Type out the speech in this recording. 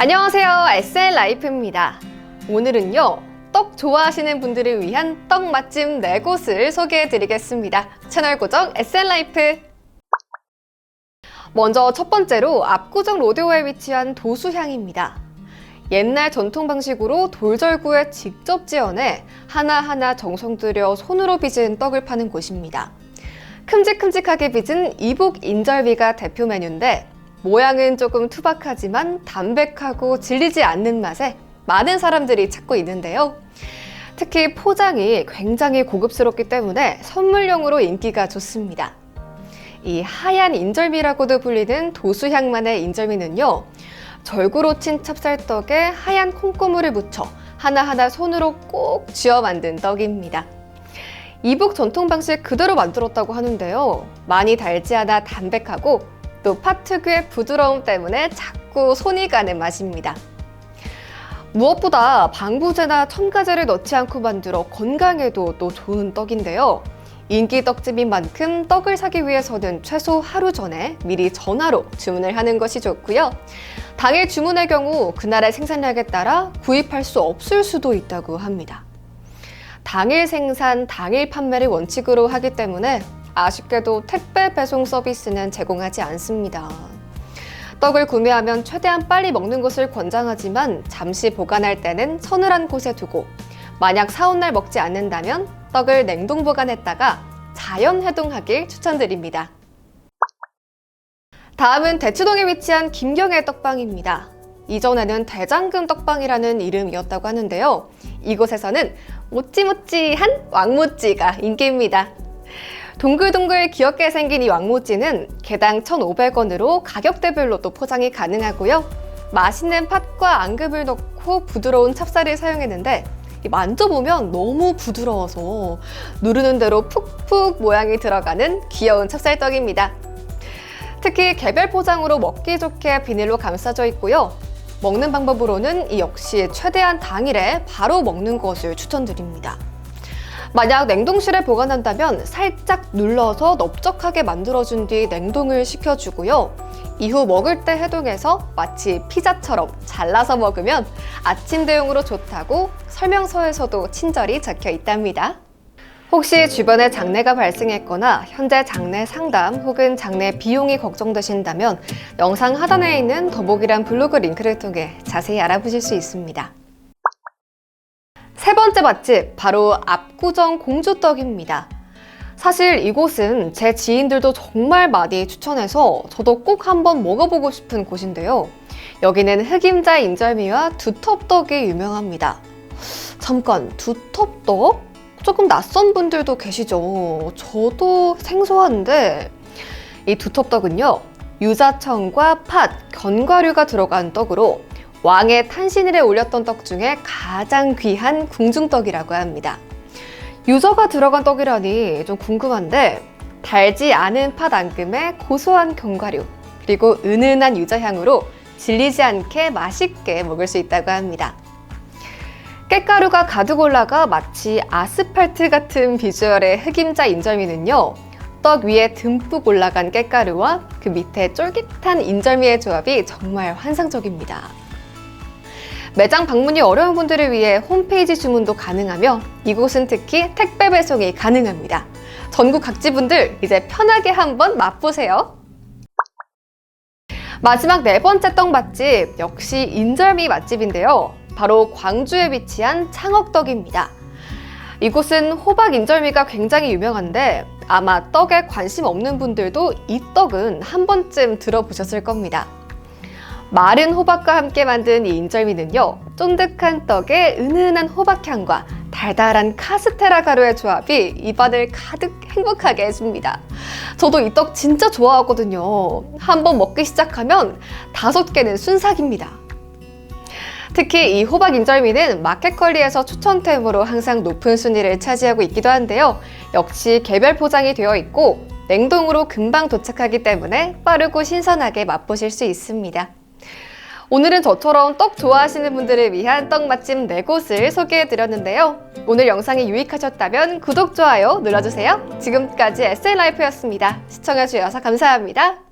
안녕하세요. SL 라이프입니다. 오늘은요, 떡 좋아하시는 분들을 위한 떡 맛집 4곳을 소개해 드리겠습니다. 채널 고정 SL 라이프. 먼저 첫 번째로 압구정 로데오에 위치한 도수향입니다. 옛날 전통 방식으로 돌절구에 직접 지어내 하나하나 정성 들여 손으로 빚은 떡을 파는 곳입니다. 큼직큼직하게 빚은 이복 인절미가 대표 메뉴인데 모양은 조금 투박하지만 담백하고 질리지 않는 맛에 많은 사람들이 찾고 있는데요. 특히 포장이 굉장히 고급스럽기 때문에 선물용으로 인기가 좋습니다. 이 하얀 인절미라고도 불리는 도수향만의 인절미는요, 절구로 친 찹쌀떡에 하얀 콩고물을 묻혀 하나하나 손으로 꼭 쥐어 만든 떡입니다. 이북 전통 방식 그대로 만들었다고 하는데요. 많이 달지 않아 담백하고 또팥 특유의 부드러움 때문에 자꾸 손이 가는 맛입니다. 무엇보다 방부제나 첨가제를 넣지 않고 만들어 건강에도 또 좋은 떡인데요. 인기 떡집인 만큼 떡을 사기 위해서는 최소 하루 전에 미리 전화로 주문을 하는 것이 좋고요. 당일 주문의 경우 그날의 생산량에 따라 구입할 수 없을 수도 있다고 합니다. 당일 생산, 당일 판매를 원칙으로 하기 때문에 아쉽게도 택배 배송 서비스는 제공하지 않습니다. 떡을 구매하면 최대한 빨리 먹는 것을 권장하지만 잠시 보관할 때는 서늘한 곳에 두고 만약 사온 날 먹지 않는다면 떡을 냉동 보관했다가 자연 해동하길 추천드립니다. 다음은 대추동에 위치한 김경애 떡방입니다. 이전에는 대장금 떡방이라는 이름이었다고 하는데요. 이곳에서는 모찌모찌한 왕모찌가 인기입니다. 동글동글 귀엽게 생긴 이 왕모찌는 개당 1,500원으로 가격대별로 또 포장이 가능하고요. 맛있는 팥과 앙금을 넣고 부드러운 찹쌀을 사용했는데 만져보면 너무 부드러워서 누르는 대로 푹푹 모양이 들어가는 귀여운 찹쌀떡입니다. 특히 개별 포장으로 먹기 좋게 비닐로 감싸져 있고요. 먹는 방법으로는 이 역시 최대한 당일에 바로 먹는 것을 추천드립니다. 만약 냉동실에 보관한다면 살짝 눌러서 넓적하게 만들어준 뒤 냉동을 시켜주고요. 이후 먹을 때 해동해서 마치 피자처럼 잘라서 먹으면 아침 대용으로 좋다고 설명서에서도 친절히 적혀 있답니다. 혹시 주변에 장례가 발생했거나 현재 장례 상담 혹은 장례 비용이 걱정되신다면 영상 하단에 있는 더보기란 블로그 링크를 통해 자세히 알아보실 수 있습니다. 세 번째 맛집, 바로 압구정 공주떡입니다. 사실 이곳은 제 지인들도 정말 많이 추천해서 저도 꼭 한번 먹어보고 싶은 곳인데요. 여기는 흑임자 인절미와 두텁떡이 유명합니다. 잠깐, 두텁떡? 조금 낯선 분들도 계시죠? 저도 생소한데, 이 두텁떡은요, 유자청과 팥, 견과류가 들어간 떡으로 왕의 탄신일에 올렸던 떡 중에 가장 귀한 궁중떡이라고 합니다. 유저가 들어간 떡이라니 좀 궁금한데 달지 않은 팥 앙금에 고소한 견과류 그리고 은은한 유자향으로 질리지 않게 맛있게 먹을 수 있다고 합니다. 깻가루가 가득 올라가 마치 아스팔트 같은 비주얼의 흑임자 인절미는요. 떡 위에 듬뿍 올라간 깻가루와 그 밑에 쫄깃한 인절미의 조합이 정말 환상적입니다. 매장 방문이 어려운 분들을 위해 홈페이지 주문도 가능하며 이곳은 특히 택배 배송이 가능합니다. 전국 각지 분들 이제 편하게 한번 맛보세요. 마지막 네 번째 떡 맛집 역시 인절미 맛집인데요. 바로 광주에 위치한 창억떡입니다. 이곳은 호박 인절미가 굉장히 유명한데 아마 떡에 관심 없는 분들도 이 떡은 한 번쯤 들어보셨을 겁니다. 마른 호박과 함께 만든 이 인절미는요, 쫀득한 떡에 은은한 호박향과 달달한 카스테라 가루의 조합이 입안을 가득 행복하게 해줍니다. 저도 이 떡 진짜 좋아하거든요. 한번 먹기 시작하면 다섯 개는 순삭입니다. 특히 이 호박 인절미는 마켓컬리에서 추천템으로 항상 높은 순위를 차지하고 있기도 한데요. 역시 개별 포장이 되어 있고 냉동으로 금방 도착하기 때문에 빠르고 신선하게 맛보실 수 있습니다. 오늘은 저처럼 떡 좋아하시는 분들을 위한 떡 맛집 4곳을 소개해드렸는데요. 오늘 영상이 유익하셨다면 구독, 좋아요 눌러주세요. 지금까지 SN라이프였습니다. 시청해주셔서 감사합니다.